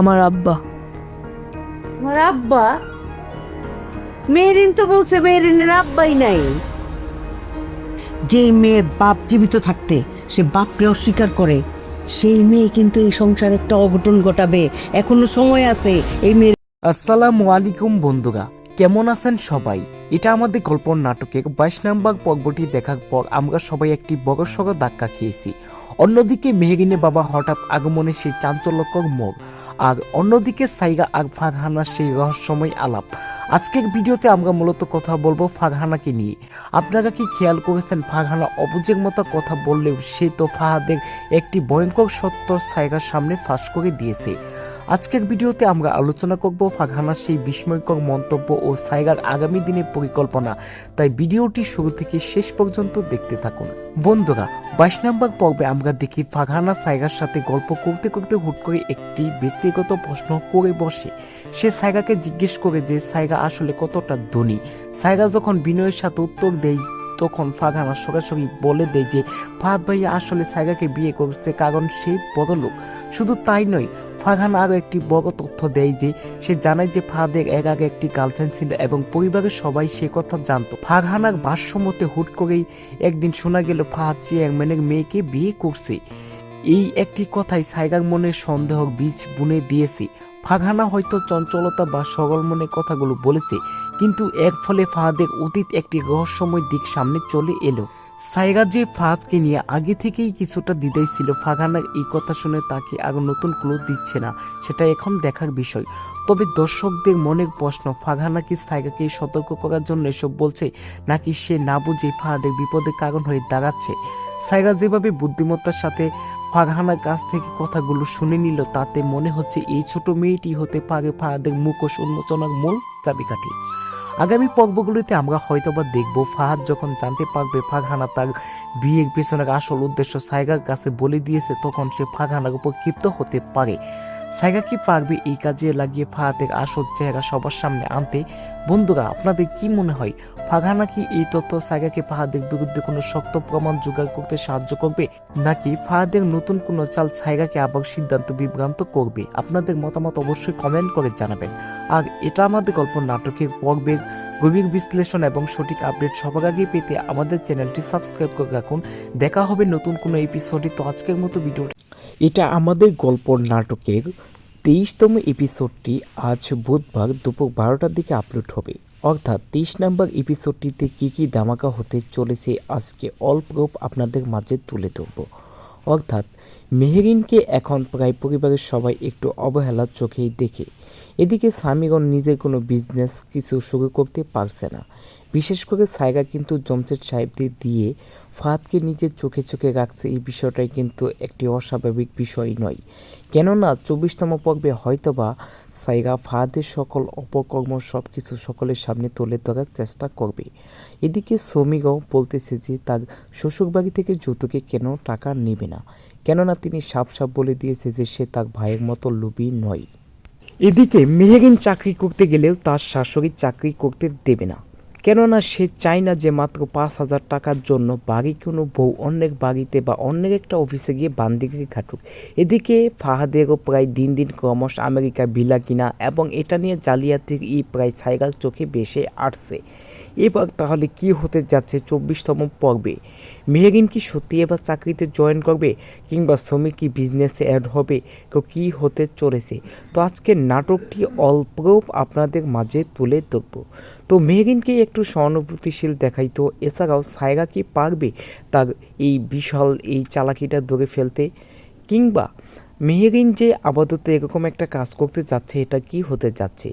আমার আব্বা। আমার আব্বা? মেহরিন তো বলছে মেহরিনের আব্বাই নাই। যে মেয়ের বাপ জীবিত থাকতে সে বাপকে অস্বীকার করে সেই মেয়ে কিন্তু এই সংসারে একটা অঘটন ঘটাবে। এখনও সময় আছে এই মেয়ের আসসালামু আলাইকুম বন্ধুরা কেমন আছেন সবাই? এটা আমাদের গল্প নাটকের বাইশ নাম্বার পর্বটি দেখার পর আমরা সবাই একটি বড় সড়ো ধাক্কা খেয়েছি। অন্যদিকে মেহরিনের বাবা হঠাৎ আগমনে সেই চাঞ্চল্যকর মোড় আর অন্যদিকে সাইগা আর ফারহানার সেই রহস্যময় আলাপ। আজকের ভিডিওতে আমরা মূলত কথা বলব ফারহানাকে নিয়ে। আপনারা কি খেয়াল করেছেন, ফারহানা অবুজের মতো কথা বললেও সে তো ফাহাদের একটি ভয়ঙ্কর সত্য সাইগার সামনে ফাঁস করে দিয়েছে। আজকের ভিডিওতে আমরা আলোচনা করব ফারহানার সেই বিস্ময়কর মন্তব্য ও সাইগার আগামী দিনের পরিকল্পনা। তাই ভিডিওটি শুরু থেকে শেষ পর্যন্ত দেখতে থাকুন। বন্ধুরা, বাইশ নম্বর পর্বে আমরা দেখি ফারহানা সাইগার সাথে গল্প করতে করতে হুট করে একটি ব্যক্তিগত প্রশ্ন করে বসে। সে সাইগাকে জিজ্ঞেস করে যে, সাইগা আসলে কতটা ধনী? সাইগা যখন বিনয়ের সাথে উত্তর দেয়, তখন ফারহানা সরাসরি বলে দেয় যে, ফাহাদ ভাইয়া আসলে সাইগাকে বিয়ে করছে কারণ সে বড় লোক শুধু তাই নয় ফারহান আরও একটি বড় তথ্য দেয় যে, সে জানায় যে ফাহাদের এর আগে একটি গার্লফ্রেন্ড ছিল এবং পরিবারের সবাই সে কথা জানতো। ফারহানার ভাষ্যমতে হুট করেই একদিন শোনা গেল ফাহাদ চেয়ারম্যানের মেয়েকে বিয়ে করছে। এই একটি কথাই সাইগার মনে সন্দেহ বীজ বুনে দিয়েছে। ফারহানা হয়তো চঞ্চলতা বা সরল মনে কথাগুলো বলেছে, কিন্তু এর ফলে ফাহাদের অতীত একটি রহস্যময় দিক সামনে চলে এলো। সাইগা যে ফাহাদকে নিয়ে আগে থেকেই কিছুটা দ্বিধায় ছিল। ফারহানার এই কথা শুনে তাকে আরও নতুন ক্লু দিচ্ছে না, সেটা এখন দেখার বিষয়। তবে দর্শকদের মনের প্রশ্ন, ফারহানা কি সাইগাকে সতর্ক করার জন্য এসব বলছে, নাকি সে না বুঝে ফাহাদের বিপদের কারণ হয়ে দাঁড়াচ্ছে? সাইগা যেভাবে বুদ্ধিমত্তার সাথে ফারহানার কাছ থেকে কথাগুলো শুনে নিল, তাতে মনে হচ্ছে এই ছোট মেয়েটি হতে পারে ফাহাদের মুখোশ উন্মোচনার মূল চাবিকাঠি। আগামী পর্বগুলিতে আমরা হয়তো বা দেখব, ফাহাদ যখন জানতে পারবে ফারহানা তার বিয়ের পেছনের আসল উদ্দেশ্য সাইগার কাছে বলে দিয়েছে, তখন সে ফারহানার উপর ক্ষিপ্ত হতে পারে। সাইগা কি পারবে এই কাজে লাগিয়ে ফাহাদের আসল চেহারা সবার সামনে আনতে? বন্ধুরা, আপনাদের কি মনে হয় ফারহানা কি এই তথ্য সাইগাকে ফাহাদের বিরুদ্ধে কোনো শক্ত প্রমাণ জোগাড় করতে সাহায্য করবে? নাকি ফাহাদের নতুন কোনো চাল সাইগাকে আবার সিদ্ধান্ত বিভ্রান্ত করবে? আপনাদের মতামত অবশ্যই কমেন্ট করে জানাবেন। আর এটা আমাদের গল্প নাটকের পর্বের গভীর বিশ্লেষণ এবং সঠিক আপডেট সবার আগে পেতে আমাদের চ্যানেলটি সাবস্ক্রাইব করে রাখুন। দেখা হবে নতুন কোনো এপিসোডে তো আজকের মতো ভিডিও এটা আমাদের গল্প নাটকের তেইশতম এপিসোডটি আজ বুধবার দুপুর বারোটার দিকে আপলোড হবে। অর্থাৎ তেইশ নম্বর এপিসোডটিতে কী কী ধামাকা হতে চলেছে আজকে অল্প আপনাদের মাঝে তুলে ধরব। অর্থাৎ মেহেরিনকে এখন প্রায় পরিবারের সবাই একটু অবহেলার চোখেই দেখে। এদিকে স্বামীগণ নিজের কোনো বিজনেস কিছু শুরু করতে পারছে না। বিশেষ করে সাইগা কিন্তু জমশেদ সাহেবদের দিয়ে ফাহাদকে নিজের চোখে চোখে রাখছে এই বিষয়টাই কিন্তু একটি অস্বাভাবিক বিষয় নয়। কেননা চব্বিশতম পর্বে হয়তোবা সাইগা ফাহাদের সকল অপকর্ম সব কিছু সকলের সামনে তুলে ধরার চেষ্টা করবে। এদিকে শ্রমিকও বলতেছে যে তার শ্বশুরবাড়ি থেকে যৌতুকে কেন টাকা নেবে না? কেননা তিনি সাপ সাপ বলে দিয়েছে যে সে তার ভাইয়ের মতো লোভী নয়। এদিকে মেহেরিন চাকরি করতে গেলেও তার শাশুড়ি চাকরি করতে দেবে না। কেননা সে চায় না যে মাত্র পাঁচ হাজার টাকার জন্য বাড়ি কোনো বউ অন্যের বাড়িতে বা অন্যের একটা অফিসে গিয়ে বান্দিকে ঘাটুক এদিকে ফাহাদেরও প্রায় দিন দিন ক্রমশ আমেরিকা বিলা কিনা এবং এটা নিয়ে জালিয়াতির ই প্রায় সাইগার চোখে বেশে আসছে। এবার তাহলে কি হতে যাচ্ছে চব্বিশতম পর্বে? মেহেরিন কি সত্যি এবার চাকরিতে জয়েন করবে কিংবা শ্রমিক কি বিজনেসে অ্যাড হবে? তো কী হতে চলেছে? তো আজকে নাটকটি অল্প আপনাদের মাঝে তুলে ধরবো। তো মেহরিনকে একটু সহানুভূতিশীল দেখাইতো এছাড়াও সায়রা কি পারবে তার এই বিশাল এই চালাকিটা ধরে ফেলতে? কিংবা মেহরিন যে আপাতত এরকম একটা কাজ করতে যাচ্ছে, এটা কি হতে যাচ্ছে?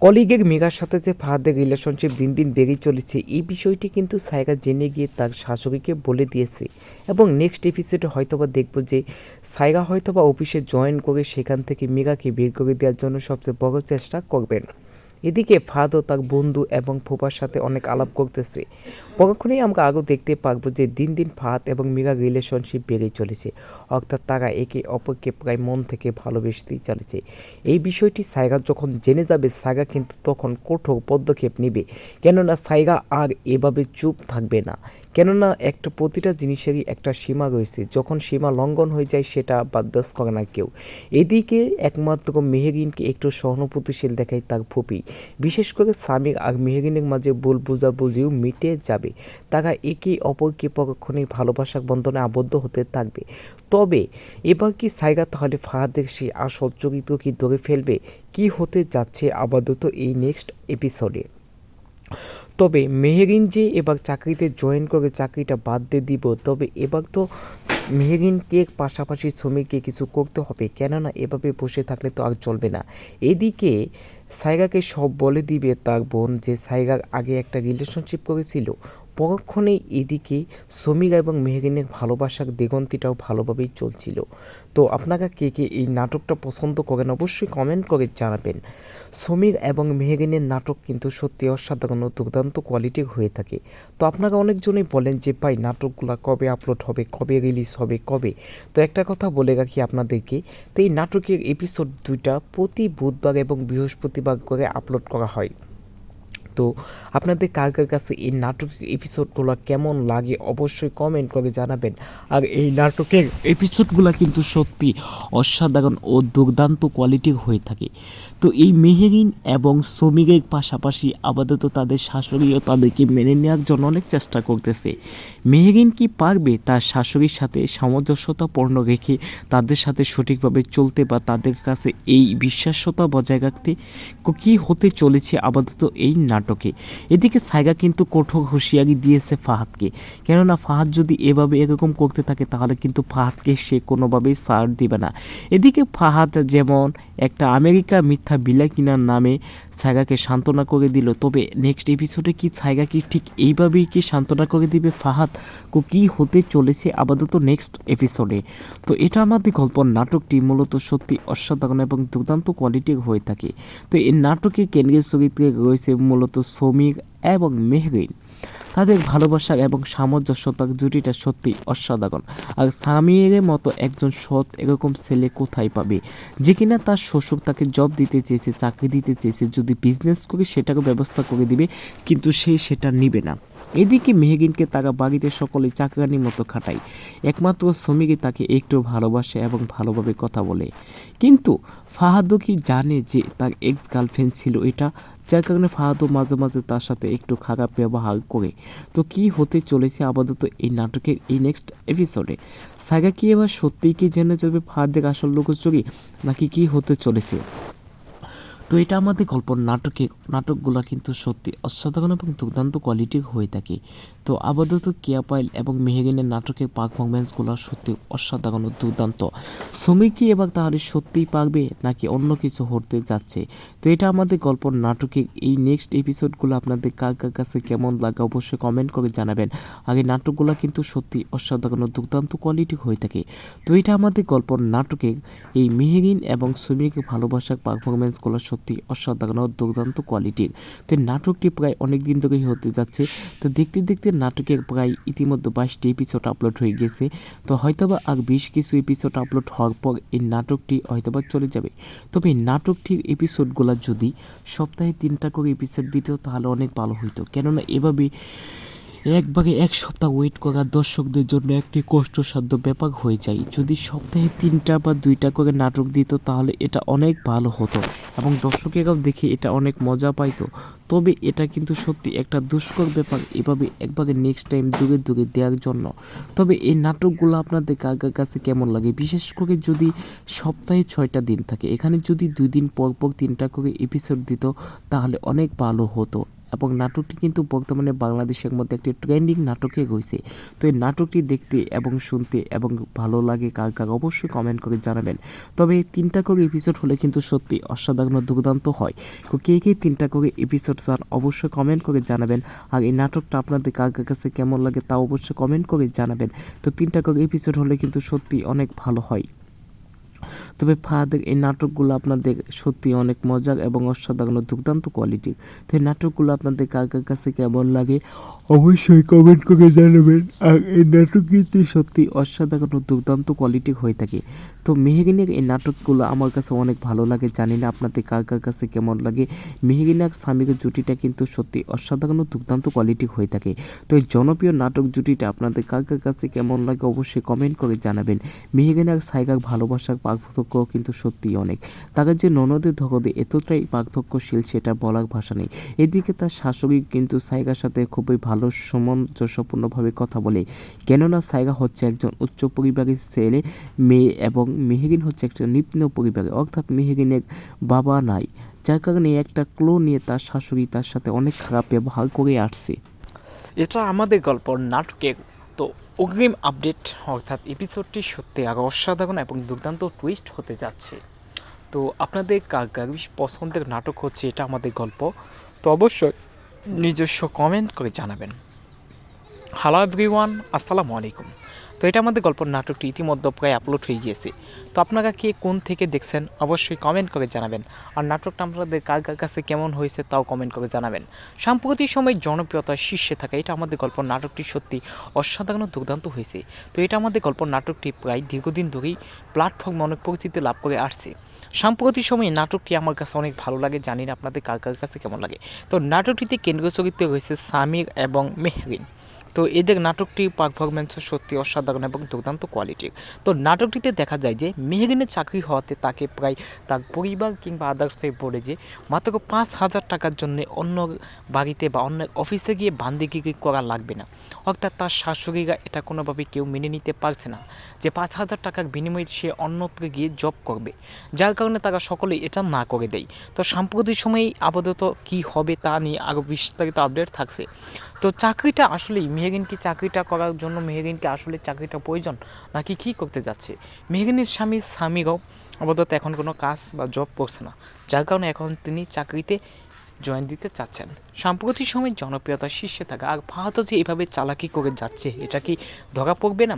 কলিগের মেঘার সাথে যে ফাহাদের রিলেশনশিপ দিন দিন বেড়েই চলেছে, এই বিষয়টি কিন্তু সায়রা জেনে গিয়ে তার শাশুড়িকে বলে দিয়েছে। এবং নেক্সট এপিসোডে হয়তোবা দেখব যে সায়রা হয়তোবা অফিসে জয়েন করে সেখান থেকে মেঘাকে বের করে দেওয়ার জন্য সবচেয়ে বড় চেষ্টা করবেন। এদিকে ফাদও তার বন্ধু এবং ফুপার সাথে অনেক আলাপ করতেছে। পরক্ষণেই আমরা আরও দেখতে পারব যে দিন দিন ফাদ এবং মীরা রিলেশনশিপ বেড়েই চলেছে। অর্থাৎ তারা একে অপরকে প্রায় মন থেকে ভালোবেসতেই চলেছে। এই বিষয়টি সাইগা যখন জেনে যাবে সাইগা কিন্তু তখন কঠোর পদক্ষেপ নেবে। কেননা সাইগা আর এভাবে চুপ থাকবে না। কেননা একটা প্রতিটা জিনিসেরই একটা সীমা রয়েছে। যখন সীমা লঙ্ঘন হয়ে যায়, সেটা বার্দাস্ত করে না কেউ। এদিকে একমাত্র মেহেরিনকে একটু সহানুভূতিশীল দেখায় তার ফুপি। বিশেষ করে সামির আর মেহেরিনের মাঝে ভুল বোঝাবুঝিও মিটে যাবে। তারা একে অপরকে পরক্ষণে ভালোবাসার বন্ধনে আবদ্ধ হতে থাকবে। তবে এবার কি সাইগা তাহলে ফাহাদের সেই আসল চরিত্র কি ধরে ফেলবে? কি হতে যাচ্ছে আপাতত এই নেক্সট এপিসোডে তবে মেহেরিন যে এবার চাকরিতে জয়েন করে চাকরিটা বাদ দিয়ে দিব। তবে এবার তো মেহেরিনকে পাশাপাশি শ্রমিককে কিছু করতে হবে। কেননা এভাবে বসে থাকলে তো আর চলবে না। এদিকে সাইগাকে সব বলে দিবে তার বোন যে সাইগার আগে একটা রিলেশনশিপ করেছিল। পরক্ষণেই এদিকে সমীরা এবং মেহরিনের ভালোবাসার দিগন্তিটাও ভালোভাবেই চলছিল। তো আপনারা কে কে এই নাটকটা পছন্দ করেন অবশ্যই কমেন্ট করে জানাবেন। শ্রমিক এবং মেহরিনের নাটক কিন্তু সত্যি অসাধারণ দুর্দান্ত কোয়ালিটির হয়ে থাকে। তো আপনারা অনেকজনই বলেন যে, ভাই, নাটকগুলো কবে আপলোড হবে? কবে রিলিজ হবে? কবে? তো একটা কথা বলে রাখি আপনাদেরকে, তো এই নাটকের এপিসোড দুইটা প্রতি বুধবার এবং বৃহস্পতিবার করে আপলোড করা হয়। তো আপনাদের কার কার কাছে এই নাটকের এপিসোডগুলো কেমন লাগে অবশ্যই কমেন্ট করে জানাবেন। আর এই নাটকের এপিসোডগুলো কিন্তু সত্যি অসাধারণ ও দুর্দান্ত কোয়ালিটির হয়ে থাকে। তো এই মেহেরিন এবং শ্রমিকের পাশাপাশি আপাতত তাদের শাশুড়িও তাদেরকে মেনে নেওয়ার জন্য অনেক চেষ্টা করতেছে। মেহেরিন কি পারবে তার শাশুড়ির সাথে সামঞ্জস্যতাপূর্ণ রেখে তাদের সাথে সঠিকভাবে চলতে বা তাদের কাছে এই বিশ্বাস্যতা বজায় রাখতে কী হতে চলেছে আপাতত এই নাটকে? এদিকে সাইগা কিন্তু কঠোর হুঁশিয়ারি দিয়েছে ফাহাদকে। কেননা ফাহাদ যদি এভাবে এরকম করতে থাকে, তাহলে কিন্তু ফাহাদকে সে কোনোভাবেই সার দিবে না। এদিকে ফাহাদ যেমন একটা আমেরিকা মিথ্যা বিলা কিনার নামে সাইগাকে সান্ত্বনা করে দিল। তবে নেক্সট এপিসোডে কি সাইগা কি ঠিক এইভাবেই কি সান্ত্বনা করে দিবে ফাহাদ? কো কি হতে চলেছে আপাতত নেক্সট এপিসোডে তো এটা আমাদের গল্পর নাটকটি মূলত সত্যি অসাধারণ এবং দুর্দান্ত কোয়ালিটির হয়ে থাকে। তো এই নাটকে কেন্দ্রীয় চরিত্রে রয়েছে মূলত সমীর এবং মেহরিন। তাদের ভালোবাসা এবং সামঞ্জস্যতার জুটিটা সত্যি অসাধারণ। আর সামিরের মতো একজন সৎ এরকম ছেলে কোথায় পাবে? যে কিনা তার শ্বশুর তাকে জব দিতে চেয়েছে, চাকরি দিতে চেয়েছে, যদি বিজনেস করে সেটাকে ব্যবস্থা করে দিবে, কিন্তু সে সেটা নিবে না। এদিকে মেহগিনকে তারা বাড়িতে সকলে চাকরানির মতো খাটায়। একমাত্র শ্রমিকই তাকে একটু ভালোবাসে এবং ভালোভাবে কথা বলে। কিন্তু ফাহাদও কি জানে যে তার এক্স গার্লফ্রেন্ড ছিল এটা? যার কারণে ফাহাদও মাঝে মাঝে তার সাথে একটু খারাপ ব্যবহার করে। তো কি হতে চলেছে আপাতত এই নাটকের এই নেক্সট এপিসোডে সাগা কি এবার সত্যিই কি জেনে যাবে ফাহাদের আসল লোকচুরি নাকি কি হতে চলেছে? তো এটা আমাদের গল্প নাটকে, নাটকগুলো কিন্তু সত্যি অসাধারণ এবং দুর্দান্ত কোয়ালিটির হয়ে থাকে। তো আপাতত কেয়া পাইল এবং মেহেগিনের নাটকের পারফরমেন্সগুলো সত্যি অসাধারণ দুর্দান্ত। সমীর কি এবার তাহলে সত্যিই পারবে নাকি অন্য কিছু হতে যাচ্ছে? তো এটা আমাদের গল্প নাটকে এই নেক্সট এপিসোডগুলো আপনাদের কার কার কাছে কেমন লাগে অবশ্যই কমেন্ট করে জানাবেন। এই নাটকগুলো কিন্তু সত্যি অসাধারণ দুর্দান্ত কোয়ালিটি হয়ে থাকে। তো এটা আমাদের গল্প নাটকে এই মেহেগিন এবং সুমিকে ভালোবাসার পারফরমেন্সগুলো সত্যি অসাধারণ দুর্দান্ত কোয়ালিটির তো নাটকটি প্রায় অনেক দিন ধরেই হতে যাচ্ছে। তো দেখতে দেখতে নাটকের প্রায় ইতিমধ্যে বাইশটি এপিসোড আপলোড হয়ে গেছে। তো হয়তোবা আর বেশ কিছু এপিসোড আপলোড হওয়ার পর এই নাটকটি হয়তোবা চলে যাবে। তবে এই নাটকটির এপিসোডগুলো যদি সপ্তাহে তিনটা করে এপিসোড দিত তাহলে অনেক ভালো হইতো। কেননা এভাবে একবারে এক সপ্তাহ ওয়েট করা দর্শকদের জন্য একটি কষ্টসাধ্য ব্যাপার হয়ে যায়। যদি সপ্তাহে তিনটা বা দুইটা করে নাটক দিত তাহলে এটা অনেক ভালো হতো এবং দর্শকেরাও দেখে এটা অনেক মজা পাইতো। তবে এটা কিন্তু সত্যি একটা দুষ্কর ব্যাপার, এভাবে একবারে নেক্সট টাইম দূরে দূরে দেওয়ার জন্য। তবে এই নাটকগুলো আপনাদের কার কার কাছে কেমন লাগে? বিশেষ করে যদি সপ্তাহে ছয়টা দিন থাকে, এখানে যদি দুই দিন পর পর তিনটা করে এপিসোড দিত, তাহলে অনেক ভালো হতো। এবং নাটকটি কিন্তু বর্তমানে বাংলাদেশের মধ্যে একটি ট্রেন্ডিং নাটকে রয়েছে তো এই নাটকটি দেখতে এবং শুনতে এবং ভালো লাগে কার কার অবশ্যই কমেন্ট করে জানাবেন। তবে তিনটা করে এপিসোড হলে কিন্তু সত্যি অসাধারণ দুর্দান্ত হয়। কে কে তিনটা করে এপিসোড চান অবশ্যই কমেন্ট করে জানাবেন। আর এই নাটকটা আপনাদের কার কার কাছে কেমন লাগে তা অবশ্যই কমেন্ট করে জানাবেন। তো তিনটা করে এপিসোড হলে কিন্তু সত্যি অনেক ভালো হয়। তবে ফাহাদের এই নাটকগুলো আপনাদের সত্যি অনেক মজার এবং অসাধারণ দুর্দান্ত কোয়ালিটির। তো এই নাটকগুলো আপনাদের কার কার কাছে কেমন লাগে অবশ্যই কমেন্ট করে জানাবেন। আর এই নাটক কিন্তু সত্যি অসাধারণ দুর্দান্ত কোয়ালিটির হয়ে থাকে। তো মেহেগিনের এই নাটকগুলো আমার কাছে অনেক ভালো লাগে, জানি না আপনাদের কার কার কাছে কেমন লাগে। মেহেগিন আর স্বামীর জুটিটা কিন্তু সত্যি অসাধারণ দুর্দান্ত কোয়ালিটির হয়ে থাকে। তো এই জনপ্রিয় নাটক জুটিটা আপনাদের কার কার কাছে কেমন লাগে অবশ্যই কমেন্ট করে জানাবেন। মেহেগিন আর সাইগার ভালোবাসার পার্থক্য কিন্তু সত্যিই অনেক। তাদের যে ননদের ধগদে এতটাই পার্থক্যশীল সেটা বলার ভাষা নেই। এদিকে তার শাশুড়ি কিন্তু সাইগার সাথে খুবই ভালো, সামঞ্জস্যপূর্ণভাবে কথা বলে। কেননা সাইগা হচ্ছে একজন উচ্চ পরিবারের ছেলে, মেয়ে এবং মেহেগিন হচ্ছে একটা নিম্ন পরিবারে অর্থাৎ মেহেগিনের বাবা নাই। যার কারণে একটা ক্লো নিয়ে তার শাশুড়ি তার সাথে অনেক খারাপ ব্যবহার করে আসছে। এটা আমাদের গল্প, নাটকের তো অগ্রিম আপডেট, অর্থাৎ এপিসোডটি সত্যি আরও অসাধারণ এবং দুর্দান্ত টুইস্ট হতে যাচ্ছে। তো আপনাদের কার কার পছন্দের নাটক হচ্ছে এটা আমাদের গল্প? তো অবশ্যই নিজস্ব কমেন্ট করে জানাবেন। হ্যালো এভরিওয়ান আসসালামু আলাইকুম। তো এটা আমাদের গল্প নাটকটি ইতিমধ্যে প্রায় আপলোড হয়ে গিয়েছে। তো আপনারা কে কোন থেকে দেখছেন, অবশ্যই কমেন্ট করে জানাবেন। আর নাটকটা আপনাদের কার কার কাছে কেমন হয়েছে তাও কমেন্ট করে জানাবেন। সাম্প্রতিক সময় জনপ্রিয়তার শীর্ষে থাকা এটা আমাদের গল্প নাটকটি সত্যি অসাধারণ দুর্দান্ত হয়েছে। তো এটা আমাদের গল্প নাটকটি প্রায় দীর্ঘদিন ধরেই প্ল্যাটফর্মে অনেক পরিচিতি লাভ করে আসছে। সাম্প্রতিক সময়ে নাটকটি আমার কাছে অনেক ভালো লাগে, জানি না আপনাদের কার কার কাছে কেমন লাগে। তো নাটকটিতে কেন্দ্রীয় চরিত্রে রয়েছে সামির এবং মেহরিন। তো এদের নাটকটি পারফরমেন্স সত্যি অসাধারণ এবং দুর্দান্ত কোয়ালিটির তো নাটকটিতে দেখা যায় যে মেহরিনের চাকরি হওয়াতে তাকে প্রায় তার পরিবার কিংবা আদার্সে বলে যে মাত্র পাঁচ হাজার টাকার জন্য অন্য বাড়িতে বা অন্য অফিসে গিয়ে বান্দিগিরি করা লাগবে না। অর্থাৎ তার শাশুড়িরা এটা কোনোভাবে কেউ মেনে নিতে পারছে না যে পাঁচ হাজার টাকার বিনিময়ে সে অন্যত্র গিয়ে জব করবে। যার কারণে তারা সকলেই এটা না করে দেয়। তো সাম্প্রতিক সময়ে আপাতত কি হবে তা নিয়ে আরও বিস্তারিত আপডেট থাকছে। তো চাকরিটা আসলেই মেহরিন কি চাকরিটা করার জন্য মেহরিনকে আসলে চাকরিটা প্রয়োজন, নাকি কী করতে যাচ্ছে? মেহরিনের স্বামী স্বামীরাও আপাতত এখন কোনো কাজ বা জব করছে না, যার কারণে এখন তিনি চাকরিতে জয়েন দিতে চাচ্ছেন। সাম্প্রতিক সময় জনপ্রিয়তা শীর্ষে থাকা, আর ফাহাদ যে এভাবে চালাকি করে যাচ্ছে, এটা কি ধরা পড়বে না?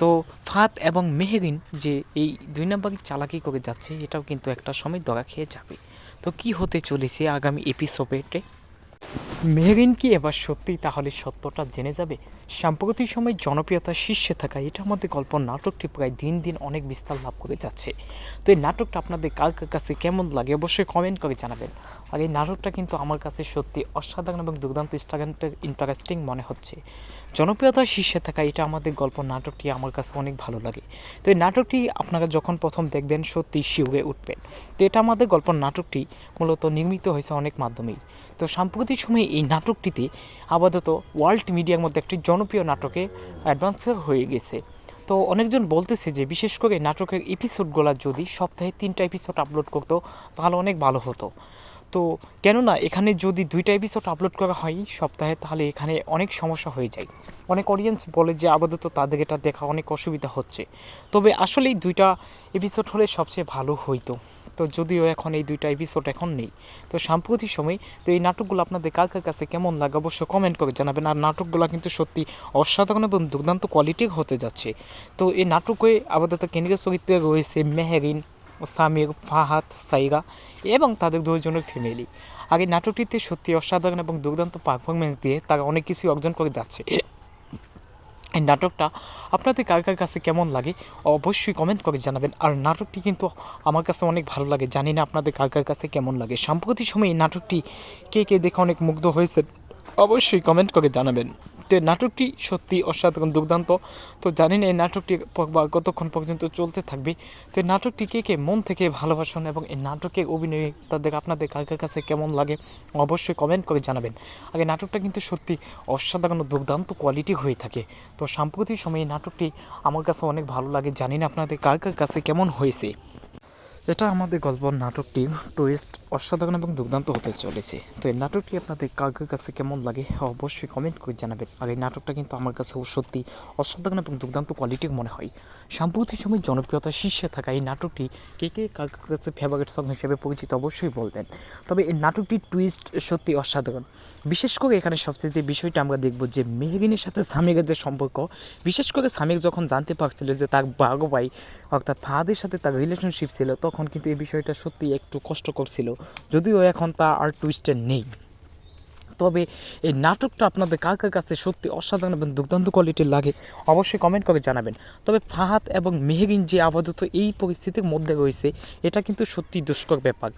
তো ফাহাদ এবং মেহরিন যে এই দুই নম্বরই চালাকি করে যাচ্ছে, এটাও কিন্তু একটা সময় ধরা খেয়ে যাবে। তো কি হতে চলেছে আগামী এপিসোডে মেহরিন কি এবার সত্যি তাহলে সত্যটা জেনে যাবে? সাম্প্রতিক সময় জনপ্রিয়তার শীর্ষে থাকা এটা আমাদের গল্প নাটকটি প্রায় দিন দিন অনেক বিস্তার লাভ করে যাচ্ছে। তো এই নাটকটা আপনাদের কার কার কাছে কেমন লাগে অবশ্যই কমেন্ট করে জানাবেন। আর এই নাটকটা কিন্তু আমার কাছে সত্যি অসাধারণ এবং দুর্দান্ত ইন্টারেস্টিং মনে হচ্ছে। জনপ্রিয়তার শীর্ষে থাকা এটা আমাদের গল্প নাটকটি আমার কাছে অনেক ভালো লাগে। তো এই নাটকটি আপনারা যখন প্রথম দেখবেন, সত্যি শিউরে উঠবেন। তো এটা আমাদের গল্প নাটকটি মূলত নির্মিত হয়েছে অনেক মাধ্যমেই। তো সাম্প্রতিক সময়ে এই নাটকটিতে আপাতত ওয়ার্ল্ড মিডিয়ার মধ্যে একটি জনপ্রিয় নাটকে অ্যাডভান্স হয়ে গেছে। তো অনেকজন বলতেছে যে, বিশেষ করে নাটকের এপিসোডগুলো যদি সপ্তাহে তিনটা এপিসোড আপলোড করতো, তাহলে অনেক ভালো হতো। তো কেননা এখানে যদি দুইটা এপিসোড আপলোড করা হয় সপ্তাহে, তাহলে এখানে অনেক সমস্যা হয়ে যায়। অনেক অডিয়েন্স বলে যে আপাতত তাদের এটা দেখা অনেক অসুবিধা হচ্ছে। তবে আসলেই দুইটা এপিসোড হলে সবচেয়ে ভালো হইতো। তো যদিও এখন এই দুইটা এপিসোড এখন নেই। তো সাম্প্রতিক সময়, তো এই নাটকগুলো আপনাদের কার কার কাছে কেমন লাগে অবশ্যই কমেন্ট করে জানাবেন। আর নাটকগুলো কিন্তু সত্যি অসাধারণ এবং দুর্দান্ত কোয়ালিটির হতে যাচ্ছে। তো এই নাটকে আপাতত কেন্দ্রীয় চরিত্রে রয়েছে মেহেরিন সামির, ফাহাদ, সাইরা এবং তাদের দুজনের ফ্যামিলি আগে নাটকটিতে সত্যি অসাধারণ এবং দুর্দান্ত পারফরমেন্স দিয়ে তারা অনেক কিছুই অর্জন করে যাচ্ছে। এই নাটকটা আপনাদের কার কার কাছে কেমন লাগে অবশ্যই কমেন্ট করে জানাবেন। আর নাটকটি কিন্তু আমার কাছে অনেক ভালো লাগে, জানি না আপনাদের কার কার কাছে কেমন লাগে। সাম্প্রতিক সময় এই নাটকটি কে কে দেখে অনেক মুগ্ধ হয়েছে অবশ্যই কমেন্ট করে জানাবেন। নাটকটি সত্যি অসাধারণ দুর্দান্ত। তো জানি না এই নাটকটি বা কতক্ষণ পর্যন্ত চলতে থাকবে। তো এই নাটকটি কে কে মন থেকে ভালোবাসুন এবং এই নাটকের অভিনয় তাদের আপনাদের কার কাছে কেমন লাগে অবশ্যই কমেন্ট করে জানাবেন। এই নাটকটা কিন্তু সত্যি অসাধারণ দুর্দান্ত কোয়ালিটি হয়ে থাকে। তো সাম্প্রতিক সময়ে এই নাটকটি আমার কাছে অনেক ভালো লাগে। জানি না আপনাদের কার কার কাছে কেমন হয়েছে। এটা আমাদের গল্প নাটকটি টুইস্ট অসাধারণ এবং দুর্দান্ত হতে চলেছে। তো এই নাটকটি আপনাদের কার কার কাছে কেমন লাগে অবশ্যই কমেন্ট করে জানাবেন। আর এই নাটকটা কিন্তু আমার কাছে সত্যি অসাধারণ এবং দুর্দান্ত কোয়ালিটির মনে হয়। সাম্প্রতিক সময় জনপ্রিয়তার শীর্ষে থাকা এই নাটকটি কে কে কার কাছে ফেভারিট সং হিসেবে পরিচিত অবশ্যই বলবেন। তবে এই নাটকটির টুইস্ট সত্যি অসাধারণ। বিশেষ করে এখানে সবচেয়ে যে বিষয়টা আমরা দেখব যে মেহরিনের সাথে সামিরের যে সম্পর্ক, বিশেষ করে সামির যখন জানতে পারছিল যে তার বড় ভাই, অর্থাৎ ফাহাদের সাথে তার রিলেশনশিপ ছিল, তখন কিন্তু এই বিষয়টা সত্যি একটু কষ্টকর ছিল। যদিও এখন তা আর টুইস্টের নেই। তবে এই নাটকটা আপনাদের কার কার কাছে সত্যি অসাধারণ এবং দুর্দান্ত কোয়ালিটির লাগে অবশ্যই কমেন্ট করে জানাবেন। তবে ফাহাদ এবং মেহরিন যে আপাতত এই পরিস্থিতির মধ্যে রয়েছে, এটা কিন্তু সত্যি দুষ্কর ব্যাপার।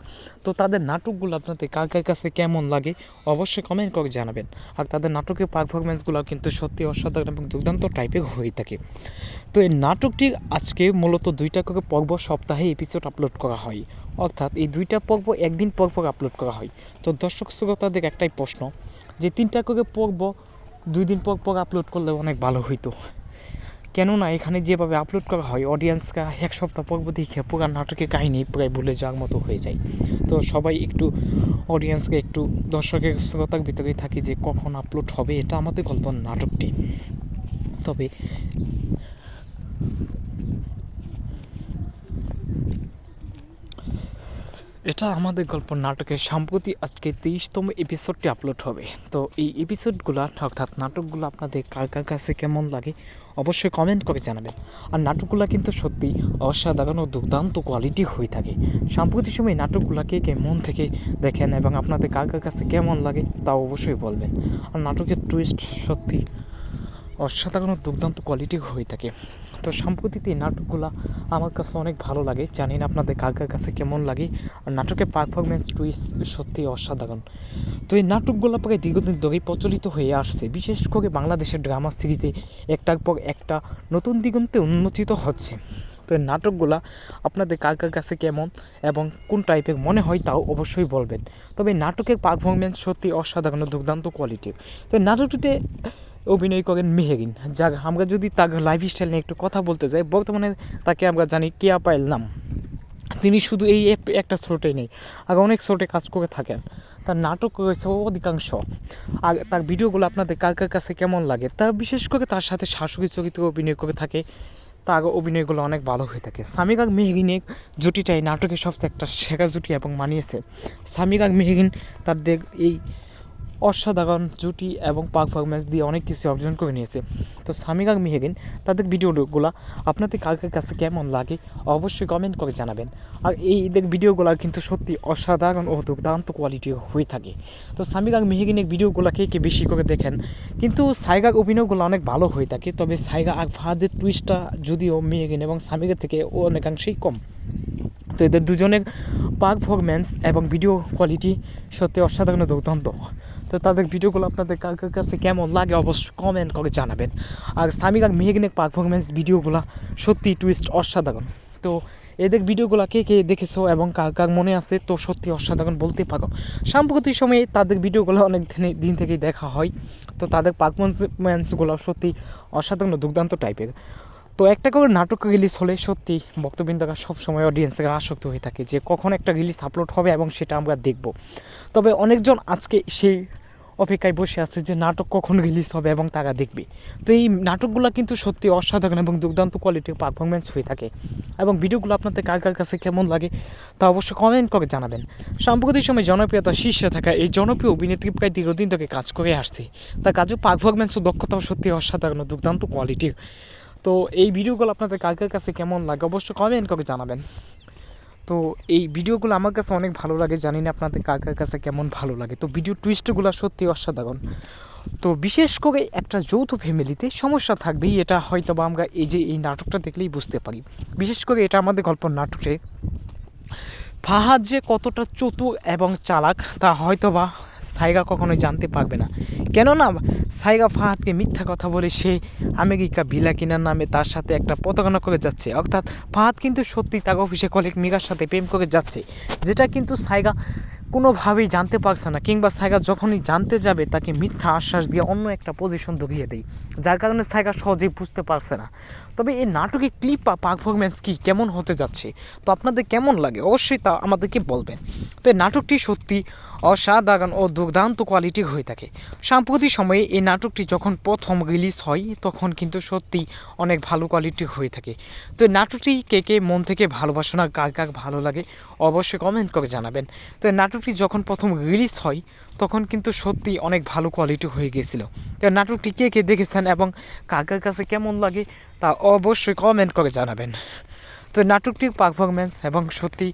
তো তাদের নাটকগুলো আপনাদের কার কার কাছে কেমন লাগে অবশ্যই কমেন্ট করে জানাবেন। আর তাদের নাটকের পারফরমেন্সগুলো কিন্তু সত্যি অসাধারণ এবং দুর্দান্ত টাইপের হয়ে থাকে। তো এই নাটকটি আজকে মূলত দুইটা করে পর্ব সপ্তাহে এপিসোড আপলোড করা হয়। অর্থাৎ এই দুইটা পর্ব একদিন পর পর আপলোড করা হয়। তো দর্শক শ্রোতাদের একটাই প্রশ্ন যে তিনটা করে পর্ব দুই দিন পর পর আপলোড করলে অনেক ভালো হইতো। কেননা এখানে যেভাবে আপলোড করা হয় অডিয়েন্সকে এক সপ্তাহ পর্ব দেখে পুরো নাটকের কাহিনী প্রায় ভুলে যাওয়ার মতো হয়ে যায়। তো সবাই একটু অডিয়েন্সকে একটু দর্শকের শ্রোতার ভিতরেই থাকি যে কখন আপলোড হবে, এটা আমাদের গল্প নাটকটি। তবে এটা আমাদের গল্প নাটকের সম্প্রতি আজকে তেইশতম এপিসোডটি আপলোড হবে। তো এই এপিসোডগুলো অর্থাৎ নাটকগুলো আপনাদের কার কার কাছে কেমন লাগে অবশ্যই কমেন্ট করে জানাবেন। আর নাটকগুলো কিন্তু সত্যি অসাধারণ ও দুর্দান্ত কোয়ালিটি হয়ে থাকে। সাম্প্রতিক সময় নাটকগুলো কে কে মন থেকে দেখেন এবং আপনাদের কার কার কাছে কেমন লাগে তা অবশ্যই বলবেন। আর নাটকের টুইস্ট সত্যি অসাধারণ দুর্দান্ত কোয়ালিটি হয়ে থাকে। তো সাম্প্রতিক এই নাটকগুলো আমার কাছে অনেক ভালো লাগে জানি না আপনাদের কার কার কাছে কেমন লাগে, আর নাটকের পারফরমেন্স টুইস্ট সত্যি অসাধারণ। তো এই নাটকগুলো প্রায় দীর্ঘদিন ধরেই প্রচলিত হয়ে আসছে, বিশেষ করে বাংলাদেশের ড্রামা সিরিজে একটার পর একটা নতুন দিগন্তে উন্মোচিত হচ্ছে। তো এই নাটকগুলো আপনাদের কার কার কাছে কেমন এবং কোন টাইপের মনে হয় তাও অবশ্যই বলবেন। তবে নাটকের পারফরমেন্স সত্যি অসাধারণ দুর্দান্ত কোয়ালিটির তো নাটকটিতে অভিনয় করেন মেহেরিন। যার আমরা যদি তার লাইফ স্টাইল নিয়ে একটু কথা বলতে যাই, বর্তমানে তাকে আমরা জানি কেয়া পায়েল নাম। তিনি শুধু এই একটা স্রোটেই নেই, আর অনেক স্রোটে কাজ করে থাকেন। তার নাটক রয়েছে অধিকাংশ। আর তার ভিডিওগুলো আপনাদের কার কার কাছে কেমন লাগে, তা বিশেষ করে তার সাথে শাশুড়ি চরিত্র অভিনয় করে থাকে, তার অভিনয়গুলো অনেক ভালো হয়ে থাকে। সামিক আর মেহরিনের জুটিটাই নাটকের সবচেয়ে একটা সেরা জুটি এবং মানিয়েছে। সামিক আর মেহরিন তাদের এই অসাধারণ জুটি এবং পারফরমেন্স দিয়ে অনেক কিছু অর্জন করে নিয়েছে। তো সামিক আর মেহেরিন, তাদের ভিডিওগুলো আপনাদের কার কাছে কেমন লাগে অবশ্যই কমেন্ট করে জানাবেন। আর এই এদের ভিডিওগুলো কিন্তু সত্যি অসাধারণ ও দুর্দান্ত কোয়ালিটি হয়ে থাকে। তো সামিক আর মেহেরিনের ভিডিওগুলো কে বেশি করে দেখেন? কিন্তু সাইগার অভিনয়গুলো অনেক ভালো হয়ে থাকে, তবে সাইগা আর ফাহাদের টুইস্টটা যদিও মেহেরিন এবং সামিকের থেকে অনেকাংশেই কম। তো এদের দুজনের পারফরমেন্স এবং ভিডিও কোয়ালিটি সত্যি অসাধারণ দুর্দান্ত। তো তাদের ভিডিওগুলো আপনাদের কাছে কেমন লাগে অবশ্যই কমেন্ট করে জানাবেন। আর সামিক আর মেহগিনের পারফরমেন্স ভিডিওগুলো সত্যি টুইস্ট অসাধারণ। তো এদের ভিডিওগুলো কে কে দেখেছ এবং কার কার মনে আছে? তো সত্যি অসাধারণ বলতে পারো। সাম্প্রতিক সময়ে তাদের ভিডিওগুলো অনেক দিনে- দিন থেকেই দেখা হয়। তো তাদের পারফরমেন্সগুলো সত্যি অসাধারণ দুর্দান্ত টাইপের তো একটা করে নাটক রিলিজ হলে সত্যি ভক্তবৃন্দরা সবসময় অডিয়েন্সরা আসক্ত হয়ে থাকে যে কখন একটা রিলিজ আপলোড হবে এবং সেটা আমরা দেখব। তবে অনেকজন আজকে সেই অপেক্ষায় বসে আছে যে নাটক কখন রিলিজ হবে এবং তারা দেখবে। তো এই নাটকগুলো কিন্তু সত্যি অসাধারণ এবং দুর্দান্ত কোয়ালিটির পারফরমেন্স হয়ে থাকে। এবং ভিডিওগুলো আপনাদের কার কার কাছে কেমন লাগে তা অবশ্যই কমেন্ট করে জানাবেন। সাম্প্রতিক সময় জনপ্রিয়তা শীর্ষে থাকা এই জনপ্রিয় অভিনেত্রী প্রায় দীর্ঘদিন থেকে কাজ করে আসছে। তার কাজের পারফরমেন্স ও দক্ষতাও সত্যি অসাধারণ দুর্দান্ত কোয়ালিটির তো এই ভিডিওগুলো আপনাদের কার কার কাছে কেমন লাগে অবশ্যই কমেন্ট করে জানাবেন। তো এই ভিডিওগুলো আমার কাছে অনেক ভালো লাগে। জানি না আপনাদের কাকার কার কাছে কেমন ভালো লাগে। তো ভিডিও টুইস্টগুলো সত্যি অসাধারণ। তো বিশেষ করে একটা যৌথ ফ্যামিলিতে সমস্যা থাকবেই। এটা হয়তো বা আমরা এই যে এই নাটকটা দেখলেই বুঝতে পারি। বিশেষ করে এটা আমাদের গল্প নাটকে। ফাহাদ যে কতটা চতুর এবং চালাক, তা হয়তো বা সাইগা কখনোই জানতে পারবে না। কেননা সাইগা ফাহাদকে মিথ্যা কথা বলে সে আমেরিকা ভিলা কিনার নামে তার সাথে একটা প্রতারণা করে যাচ্ছে। অর্থাৎ ফাহাদ কিন্তু সত্যি তাকে অফিসে কলিগ মিকার সাথে প্রেম করে যাচ্ছে, যেটা কিন্তু সাইগা কোনোভাবেই জানতে পারছে না, কিংবা সাইগা যখনই জানতে যাবে, তাকে মিথ্যা আশ্বাস দিয়ে অন্য একটা পজিশন ধরিয়ে দেয়। যার কারণে সাইগা সহজেই বুঝতে পারছে না। তবে এই নাটকে ক্লিপ বা পারফরমেন্স কি, কেমন হতে যাচ্ছে, তো আপনাদের কেমন লাগে অবশ্যই তা আমাদেরকে বলবেন। তো এই নাটকটি সত্যি অসাধারণ ও দুর্দান্ত কোয়ালিটি হয়ে থাকে। সাম্প্রতিক সময়ে এই নাটকটি যখন প্রথম রিলিজ হয়, তখন কিন্তু সত্যি অনেক ভালো কোয়ালিটি হয়ে থাকে। তো এই নাটকটি কে কে মন থেকে ভালোবাসো না, কার কার ভালো লাগে অবশ্যই কমেন্ট করে জানাবেন। তো নাটকটি যখন প্রথম রিলিজ হয়, তখন কিন্তু সত্যি অনেক ভালো কোয়ালিটি হয়ে গিয়েছিল। তো নাটকটি কে কে দেখেছেন এবং কার কার কাছে কেমন লাগে তা অবশ্যই কমেন্ট করে জানাবেন। তো নাটকটির পারফরমেন্স এবং সত্যি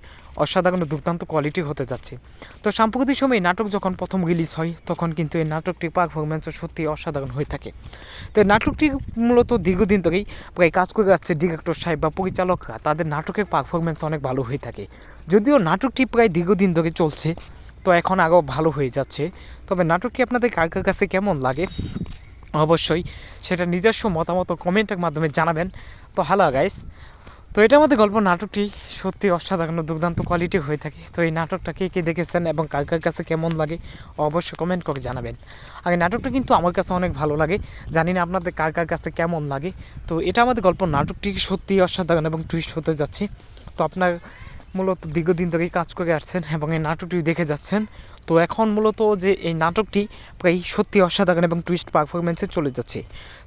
অসাধারণ দুর্দান্ত কোয়ালিটি হতে যাচ্ছে। তো সাম্প্রতিক সময়ে নাটক যখন প্রথম রিলিজ হয়, তখন কিন্তু এই নাটকটির পারফরমেন্সও সত্যি অসাধারণ হয়ে থাকে। তো নাটকটি মূলত দীর্ঘদিন ধরেই প্রায় কাজ করে যাচ্ছে ডিরেক্টর সাহেব বা পরিচালকরা। তাদের নাটকের পারফরমেন্স অনেক ভালো হয়ে থাকে। যদিও নাটকটি প্রায় দীর্ঘদিন ধরে চলছে, তো এখন আরও ভালো হয়ে যাচ্ছে। তবে নাটকটি আপনাদের কার কার কাছে কেমন লাগে? অবশ্যই সেটা নিজস্ব মতামত কমেন্টের মাধ্যমে জানাবেন। তো হ্যালো গাইস তো এটা আমাদের গল্প নাটকটি সত্যি অসাধারণ দুর্দান্ত কোয়ালিটি হয়ে থাকে। তো এই নাটকটা কে কে দেখেছেন এবং কার কার কাছে কেমন লাগে অবশ্যই কমেন্ট করে জানাবেন। আর এই নাটকটা কিন্তু আমার কাছে অনেক ভালো লাগে। জানি না আপনাদের কার কার কাছে কেমন লাগে। তো এটা আমাদের গল্প নাটকটি সত্যি অসাধারণ এবং টুইস্ট হতে যাচ্ছে। তো আপনার মূলত দীর্ঘদিন ধরেই কাজ করে আসছেন এবং এই নাটকটি দেখে যাচ্ছেন। তো এখন মূলত যে এই নাটকটি প্রায় সত্যি অসাধারণ এবং টুইস্ট পারফরমেন্সে চলে যাচ্ছে।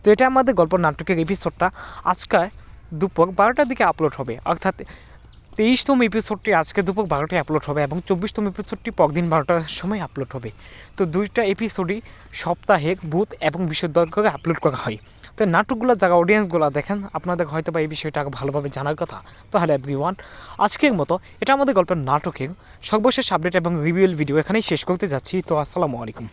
তো এটা আমাদের গল্প নাটকের এপিসোডটা আজকে দুপুর বারোটার দিকে আপলোড হবে। অর্থাৎ তেইশতম এপিসোডটি আজকে দুপুর বারোটায় আপলোড হবে এবং চব্বিশতম এপিসোডটি পরদিন বারোটার সময় আপলোড হবে। তো দুইটা এপিসোডই সপ্তাহে বুথ এবং বৃহস্পতিবার করে আপলোড করা হয়। তো নাটকগুলো যারা অডিয়েন্সগুলো দেখেন, আপনাদের হয়তো বা এই বিষয়টা ভালোভাবে জানার কথা। তাহলে এভরি ওয়ান আজকের মতো এটা আমাদের গল্পের নাটকের সর্বশেষ আপডেট এবং রিভিউল ভিডিও এখানেই শেষ করতে যাচ্ছি। তো আসসালামু আলাইকুম।